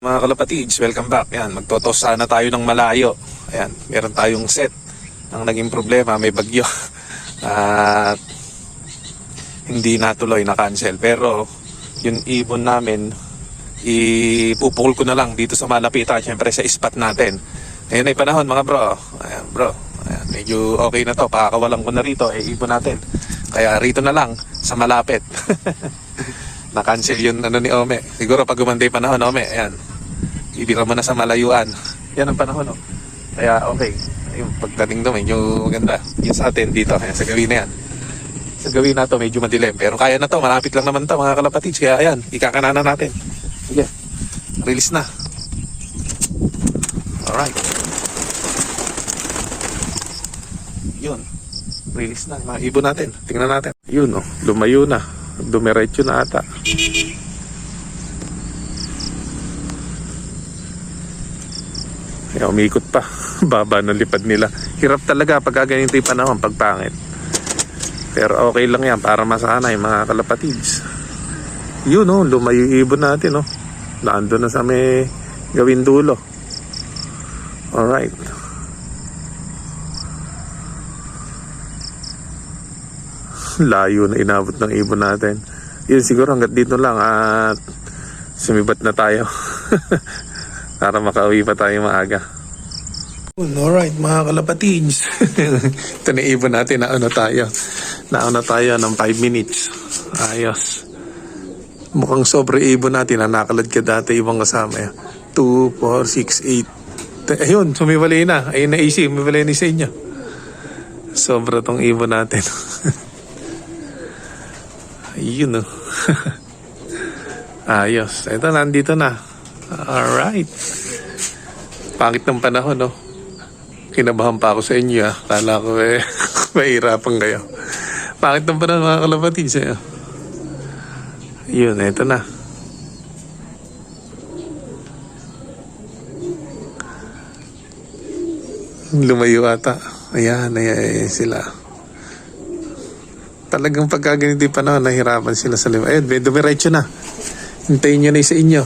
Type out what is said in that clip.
Mga kalapatids, welcome back. Yan, magtotos sana tayo ng malayo. Ayan, meron tayong set. Ang naging problema, may bagyo. At hindi natuloy na cancel. Pero yung ibon namin, ipupukol ko na lang dito sa malapitan. Siyempre sa spot natin. Ngayon ay panahon mga bro. Ayan bro. Ayan, medyo okay na to. Pakakawalan ko na rito. Eh, ibon natin. Kaya rito na lang sa malapit. Na-cancel yun ano ni Ome. Siguro pag gumanday panahon, Ome, ayan. Ibira mo na sa malayuan. Yan ang panahon, no? Kaya okay. Yung pagdating doon, medyo maganda. Yung sa atin dito, ayan, sa gawin na yan. Sa gawin na to, medyo madilim. Pero kaya na to, malapit lang naman to, mga kalapatids. Kaya ayan, ikakananan natin. Sige, release na. Alright. Yun. Release na. Mga ibon natin. Tingnan natin. Yun, oh. Lumayo na. Dumiretso na ata. Kaya umikot pa. Baba ng lipad nila. Hirap talaga pag ganito yung panahon, pag pangit. Pero okay lang yan para masanay mga kalapatids. Yun oh, lumayo ibon natin oh. Naando na sa may gawin dulo. Alright. Layo na inabot ng ibon natin. Yun siguro hanggat dito lang at sumibat na tayo. para makauwi pa tayo maaga. Alright mga kalapatids. Ito na ibon natin. Nauna tayo. Nauna tayo ng 5 minutes. Ayos. Mukhang sobre ibon natin. na nakalad ka dati ibang kasama. 2, 4, 6, 8. Ayun, sumiwalay na. Ayun na easy. Sumiwalay na sa inyo. Sobra tong ibon natin. Ayun oh. Ayos. Ito, nandito na. Alright. Pangit ng panahon, no? Kinabahan pa ako sa inyo, ah. Kala ko, eh, mahirapan kayo. Pangit ng panahon, mga kalapatid, sa'yo. Yun, ito na. Lumayo ata. Ayan, ayan, ayan sila. Talagang pagka ganito yung panahon, nahirapan sila sa lima. Ayun, may dumiretso na. Hintayin nyo na sa inyo.